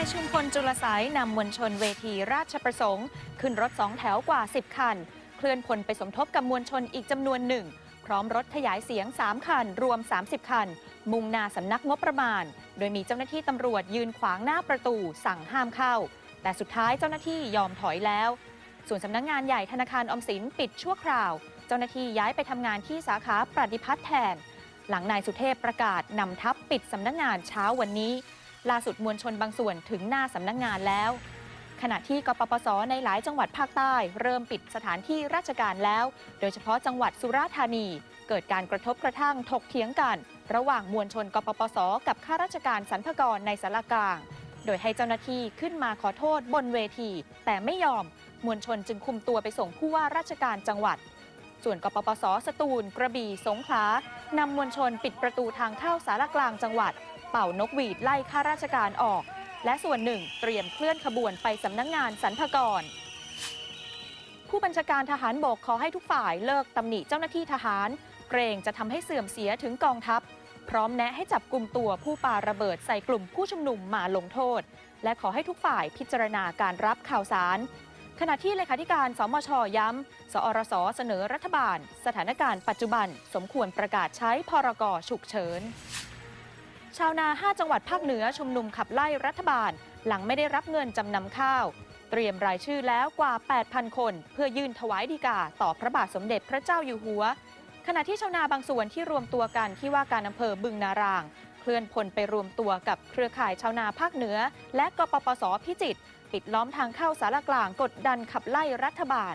ายชุมพลจุลสายนำมวลชนเวทีราชประสงค์ ขึ้นรถสองแถวกว่า 10 คัน เคลื่อนพลไปสมทบกับมวลชนอีกจำนวนหนึ่ง พร้อมรถขยายเสียง 3 คัน รวม 30 คัน มุ่งหน้าสำนักงบประมาณ โดยมีเจ้าหน้าที่ตำรวจยืนขวางหน้าประตูสั่งห้ามเข้า แต่สุดท้ายเจ้าหน้าที่ยอมถอยแล้ว ส่วนสำนักงานใหญ่ธนาคารออมสินปิดชั่วคราว เจ้าหน้าที่ย้ายไปทำงานที่สาขาปฏิพัฒน์แทน หลังนายสุเทพประกาศนำทัพปิดสำนักงานเช้าวันนี้ ล่าสุดมวลชนบางส่วนถึงหน้าสำนักงานแล้ว ขณะที่กปปส ในหลายจังหวัดภาคใต้ เริ่มปิดสถานที่ราชการแล้ว โดยเฉพาะจังหวัดสุราษฎร์ธานี เกิดการกระทบกระทั่งถกเถียงกัน ระหว่างมวลชนกปปส กับข้าราชการสรรพากรในสารกลาง โดยให้เจ้าหน้าที่ขึ้นมาขอโทษบนเวที แต่ไม่ยอม มวลชนจึงคุมตัวไปส่งผู้ว่าราชการจังหวัด ส่วนกปปสสตูล กระบี่ สงขลานำมวลชนปิดประตูทางเข้าสารกลางจังหวัด เป่านกหวีดไล่ข้าราชการออก และส่วนหนึ่งเตรียมเคลื่อนขบวนไปสำนักงงานสรรพากร ผู้บัญชาการทหารบกขอให้ทุกฝ่ายเลิกตำหนิเจ้าหน้าที่ทหาร เกรงจะทำให้เสื่อมเสียถึงกองทัพ พร้อมแนะให้จับกลุ่มตัวผู้ปาระเบิดใส่กลุ่มผู้ชุมนุมมาลงโทษ และขอให้ทุกฝ่ายพิจารณาการรับข่าวสาร ขณะที่เลขาธิการสมชย้ำ สอรสเสนอรัฐบาล สถานการณ์ปัจจุบัน สมควรประกาศใช้พรกฉุกเฉิน ชาวนา 5 จังหวัดภาคเหนือชุมนุมขับไล่รัฐบาล หลังไม่ได้รับเงินจำนำข้าว เตรียมรายชื่อแล้วกว่า 8,000 คน เพื่อยื่นถวายดีกาต่อพระบาทสมเด็จพระเจ้าอยู่หัว ขณะที่ชาวนาบางส่วนที่รวมตัวกันที่ว่าการอำเภอบึงนาราง เคลื่อนพลไปรวมตัวกับเครือข่ายชาวนาภาคเหนือ และกปปสพิจิตรปิดล้อมทางเข้าสารกลางกดดันขับไล่รัฐบาล